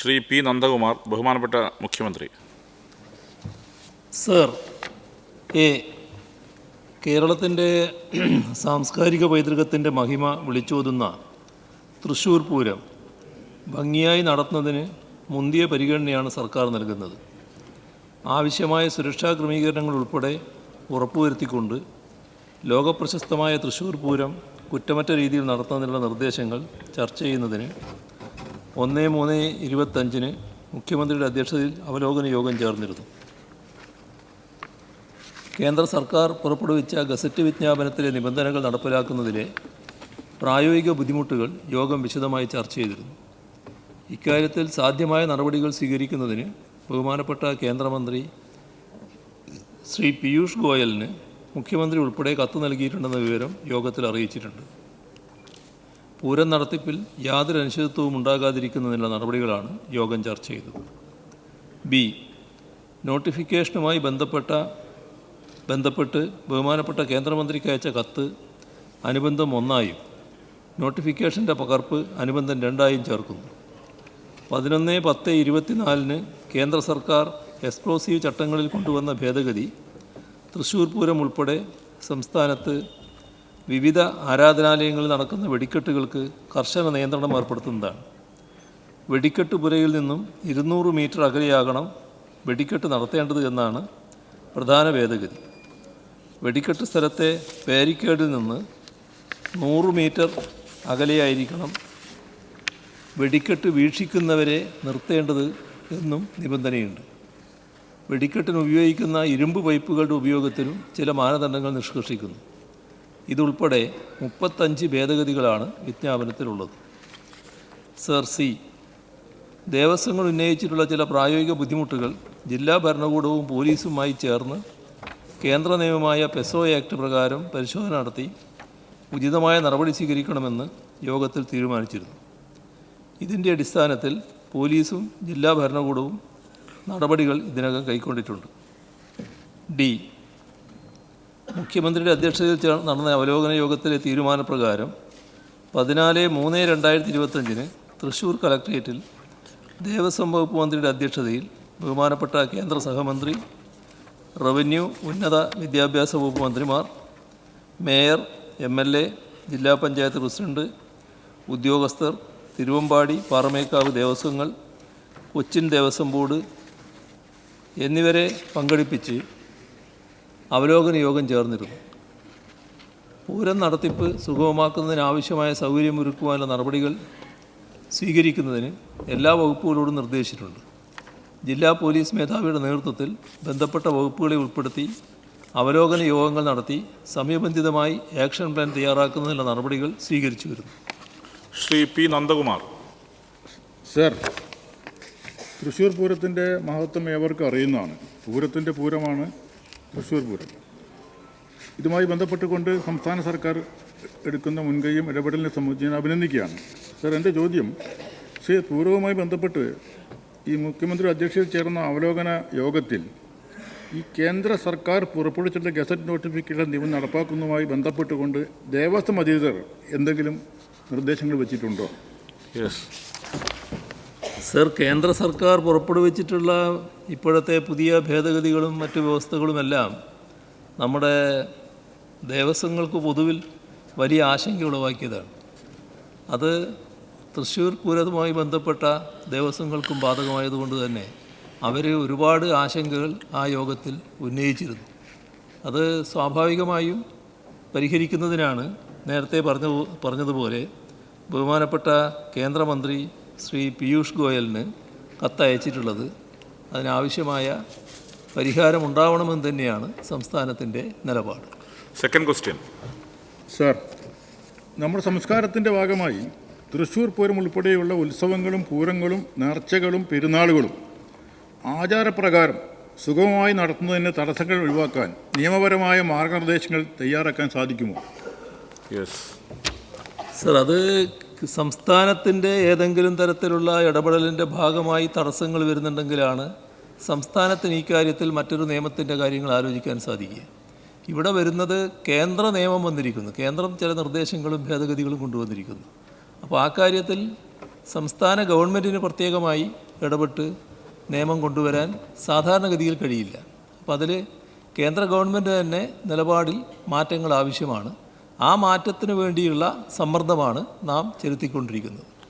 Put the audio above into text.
Shri P Nandakumar ബഹുമാനപ്പെട്ട മുഖ്യമന്ത്രി. Sir A കേരളത്തിന്റെ സാംസ്കാരിക പൈതൃകത്തിന്റെ മഹിമ വിളിച്ചോതുന്ന തൃശ്ശൂർ പൂരം ഭംഗിയായി നടത്തുന്നതിന് മുന്തിയ പരിഗണനയാണ് സർക്കാർ നൽകുന്നത്. ആവശ്യമായ സുരക്ഷാ ക്രമീകരണങ്ങൾ ഉൾപ്പെടെ ഉറപ്പുവരുത്തിക്കൊണ്ട് ലോകപ്രശസ്തമായ തൃശ്ശൂർ പൂരം കുറ്റമറ്റ രീതിയിൽ നടത്തുന്നതിനുള്ള നിർദ്ദേശങ്ങൾ ചർച്ച ചെയ്യുന്നതിന് ഒന്ന് മൂന്ന് ഇരുപത്തഞ്ചിന് മുഖ്യമന്ത്രിയുടെ അധ്യക്ഷതയിൽ അവലോകന യോഗം ചേർന്നിരുന്നു. കേന്ദ്ര സർക്കാർ പുറപ്പെടുവിച്ച ഗസറ്റ് വിജ്ഞാപനത്തിലെ നിബന്ധനകൾ നടപ്പിലാക്കുന്നതിലെ പ്രായോഗിക ബുദ്ധിമുട്ടുകൾ യോഗം വിശദമായി ചർച്ച ചെയ്തിരുന്നു. ഇക്കാര്യത്തിൽ സാധ്യമായ നടപടികൾ സ്വീകരിക്കുന്നതിന് ബഹുമാനപ്പെട്ട കേന്ദ്രമന്ത്രി ശ്രീ പീയൂഷ് ഗോയലിന് മുഖ്യമന്ത്രി ഉൾപ്പെടെ കത്ത് നൽകിയിട്ടുണ്ടെന്ന വിവരം യോഗത്തിൽ അറിയിച്ചിട്ടുണ്ട്. പൂരം നടത്തിപ്പിൽ യാതൊരു അനിശ്ചിതത്വവും ഉണ്ടാകാതിരിക്കുന്നതിനുള്ള നടപടികളാണ് യോഗം ചർച്ച ചെയ്തത്. ബി. നോട്ടിഫിക്കേഷനുമായി ബന്ധപ്പെട്ട ബന്ധപ്പെട്ട് ബഹുമാനപ്പെട്ട കേന്ദ്രമന്ത്രിക്ക് അയച്ച കത്ത് അനുബന്ധം ഒന്നായും നോട്ടിഫിക്കേഷന്റെ പകർപ്പ് അനുബന്ധം രണ്ടായും ചേർക്കുന്നു. പതിനൊന്ന് പത്ത് ഇരുപത്തിനാലിന് കേന്ദ്ര സർക്കാർ എക്സ്പ്ലോസീവ് ചട്ടങ്ങളിൽ കൊണ്ടുവന്ന ഭേദഗതി തൃശ്ശൂർ പൂരം ഉൾപ്പെടെ സംസ്ഥാനത്ത് വിവിധ ആരാധനാലയങ്ങളിൽ നടക്കുന്ന വെടിക്കെട്ടുകൾക്ക് കർശന നിയന്ത്രണം ഏർപ്പെടുത്തുന്നതാണ്. വെടിക്കെട്ട് പുരയിൽ നിന്നും ഇരുന്നൂറ് മീറ്റർ അകലെയാകണം വെടിക്കെട്ട് നടത്തേണ്ടത് എന്നാണ് പ്രധാന ഭേദഗതി. വെടിക്കെട്ട് സ്ഥലത്തെ ബാരിക്കേഡിൽ നിന്ന് നൂറ് മീറ്റർ അകലെയായിരിക്കണം വെടിക്കെട്ട് വീക്ഷിക്കുന്നവരെ നിർത്തേണ്ടത് എന്നും നിബന്ധനയുണ്ട്. വെടിക്കെട്ടിന് ഉപയോഗിക്കുന്ന ഇരുമ്പ് പൈപ്പുകളുടെ ഉപയോഗത്തിനും ചില മാനദണ്ഡങ്ങൾ നിഷ്കർഷിക്കുന്നു. ഇതുൾപ്പെടെ മുപ്പത്തഞ്ച് ഭേദഗതികളാണ് വിജ്ഞാപനത്തിലുള്ളത്. Sir C. ദേവസ്വങ്ങൾ ഉന്നയിച്ചിട്ടുള്ള ചില പ്രായോഗിക ബുദ്ധിമുട്ടുകൾ ജില്ലാ ഭരണകൂടവും പോലീസുമായി ചേർന്ന് കേന്ദ്ര നിയമമായ പെസോ ആക്ട് പ്രകാരം പരിശോധന നടത്തി ഉചിതമായ നടപടി സ്വീകരിക്കണമെന്ന് യോഗത്തിൽ തീരുമാനിച്ചിരുന്നു. ഇതിന്റെ അടിസ്ഥാനത്തിൽ പോലീസും ജില്ലാ ഭരണകൂടവും നടപടികൾ ഇതിനകം കൈക്കൊണ്ടിട്ടുണ്ട്. ഡി. മുഖ്യമന്ത്രിയുടെ അധ്യക്ഷതയിൽ നടന്ന അവലോകന യോഗത്തിലെ തീരുമാനപ്രകാരം പതിനാല് മൂന്ന് രണ്ടായിരത്തി ഇരുപത്തഞ്ചിന് തൃശ്ശൂർ കലക്ട്രേറ്റിൽ ദേവസ്വം വകുപ്പ് മന്ത്രിയുടെ അധ്യക്ഷതയിൽ ബഹുമാനപ്പെട്ട കേന്ദ്ര സഹമന്ത്രി റവന്യൂ ഉന്നത വിദ്യാഭ്യാസ വകുപ്പ് മന്ത്രിമാർ മേയർ എം എൽ എ ജില്ലാ പഞ്ചായത്ത് പ്രസിഡന്റ് ഉദ്യോഗസ്ഥർ തിരുവമ്പാടി പാറമേക്കാവ് ദേവസ്വങ്ങൾ കൊച്ചിൻ ദേവസ്വം ബോർഡ് എന്നിവരെ പങ്കെടുപ്പിച്ച് അവലോകന യോഗം ചേർന്നിരുന്നു. പൂരം നടത്തിപ്പ് സുഗമമാക്കുന്നതിനാവശ്യമായ സൗകര്യമൊരുക്കുവാനുള്ള നടപടികൾ സ്വീകരിക്കുന്നതിന് എല്ലാ വകുപ്പുകളോടും നിർദ്ദേശിച്ചിട്ടുണ്ട്. ജില്ലാ പോലീസ് മേധാവിയുടെ നേതൃത്വത്തിൽ ബന്ധപ്പെട്ട വകുപ്പുകളെ ഉൾപ്പെടുത്തി അവലോകന യോഗങ്ങൾ നടത്തി സമയബന്ധിതമായി ആക്ഷൻ പ്ലാൻ തയ്യാറാക്കുന്നതിനുള്ള നടപടികൾ സ്വീകരിച്ചു വരുന്നു. ശ്രീ പി നന്ദകുമാർ. സർ തൃശ്ശൂർ പൂരത്തിന്റെ മഹത്വം ഏവർക്കും അറിയുന്നതാണ്. പൂരത്തിന്റെ പൂരമാണ് തൃശ്ശൂർ പൂരം. ഇതുമായി ബന്ധപ്പെട്ടുകൊണ്ട് സംസ്ഥാന സർക്കാർ എടുക്കുന്ന മുൻകൈയും ഇടപെടലിനെ സംബന്ധിച്ച് ഞാൻ അഭിനന്ദിക്കുകയാണ്. സർ എന്റെ ചോദ്യം ശ്രീ പൂരവുമായി ബന്ധപ്പെട്ട് ഈ മുഖ്യമന്ത്രി അധ്യക്ഷതയിൽ ചേർന്ന അവലോകന യോഗത്തിൽ ഈ കേന്ദ്ര സർക്കാർ പുറപ്പെടുവിച്ചിട്ടുള്ള ഗസറ്റ് നോട്ടിഫിക്കേഷൻ നിയമം നടപ്പാക്കുന്നതുമായി ബന്ധപ്പെട്ടുകൊണ്ട് ദേവസ്വം അധികൃതർ എന്തെങ്കിലും നിർദ്ദേശങ്ങൾ വെച്ചിട്ടുണ്ടോ? യെസ് സർ കേന്ദ്ര സർക്കാർ പുറപ്പെടുവിച്ചിട്ടുള്ള ഇപ്പോഴത്തെ പുതിയ ഭേദഗതികളും മറ്റു വ്യവസ്ഥകളുമെല്ലാം നമ്മുടെ ദേവസ്വങ്ങൾക്ക് പൊതുവിൽ വലിയ ആശങ്ക ഉളവാക്കിയതാണ്. അത് തൃശ്ശൂർ പൂരതുമായി ബന്ധപ്പെട്ട ദേവസ്വങ്ങൾക്കും ബാധകമായതുകൊണ്ട് തന്നെ അവർ ഒരുപാട് ആശങ്കകൾ ആ യോഗത്തിൽ ഉന്നയിച്ചിരുന്നു. അത് സ്വാഭാവികമായും പരിഹരിക്കുന്നതിനാണ് നേരത്തെ പറഞ്ഞ പറഞ്ഞതുപോലെ ബഹുമാനപ്പെട്ട കേന്ദ്രമന്ത്രി ശ്രീ പീയൂഷ് ഗോയലിന് കത്തയച്ചിട്ടുള്ളത് അതിനാവശ്യമായ പരിഹാരമുണ്ടാവണമെന്ന് തന്നെയാണ് സംസ്ഥാനത്തിന്റെ നിലപാട്. സെക്കൻഡ് ക്വസ്റ്റ്യൻ സാർ നമ്മുടെ സംസ്കാരത്തിന്റെ ഭാഗമായി തൃശ്ശൂർ പൂരം ഉൾപ്പെടെയുള്ള ഉത്സവങ്ങളും പൂരങ്ങളും നേർച്ചകളും പെരുന്നാളുകളും ആചാരപ്രകാരം സുഗമമായി നടത്തുന്നതിന് തടസ്സങ്ങൾ ഒഴിവാക്കാൻ നിയമപരമായ മാർഗനിർദ്ദേശങ്ങൾ തയ്യാറാക്കാൻ സാധിക്കുമോ? യെസ് സർ അത് സംസ്ഥാനത്തിന്റെ ഏതെങ്കിലും തരത്തിലുള്ള ഇടപെടലിന്റെ ഭാഗമായി തടസ്സങ്ങൾ വരുന്നുണ്ടെങ്കിലാണ് സംസ്ഥാനത്തിന് ഈ കാര്യത്തിൽ മറ്റൊരു നിയമത്തിന്റെ കാര്യങ്ങൾ ആലോചിക്കാൻ സാധിക്കുക. ഇവിടെ വരുന്നത് കേന്ദ്ര നിയമം വന്നിരിക്കുന്നു. കേന്ദ്രം ചില നിർദ്ദേശങ്ങളും ഭേദഗതികളും കൊണ്ടുവന്നിരിക്കുന്നു. അപ്പോൾ ആ കാര്യത്തിൽ സംസ്ഥാന ഗവൺമെന്റിന് പ്രത്യേകമായി ഇടപെട്ട് നിയമം കൊണ്ടുവരാൻ സാധാരണഗതിയിൽ കഴിയില്ല. അപ്പോൾ അതിൽ കേന്ദ്ര ഗവൺമെന്റ് തന്നെ നിലപാടിൽ മാറ്റങ്ങൾ ആവശ്യമാണ്. ആ മാറ്റത്തിന് വേണ്ടിയുള്ള സമ്മർദ്ദമാണ് നാം ചെലുത്തിക്കൊണ്ടിരിക്കുന്നത്.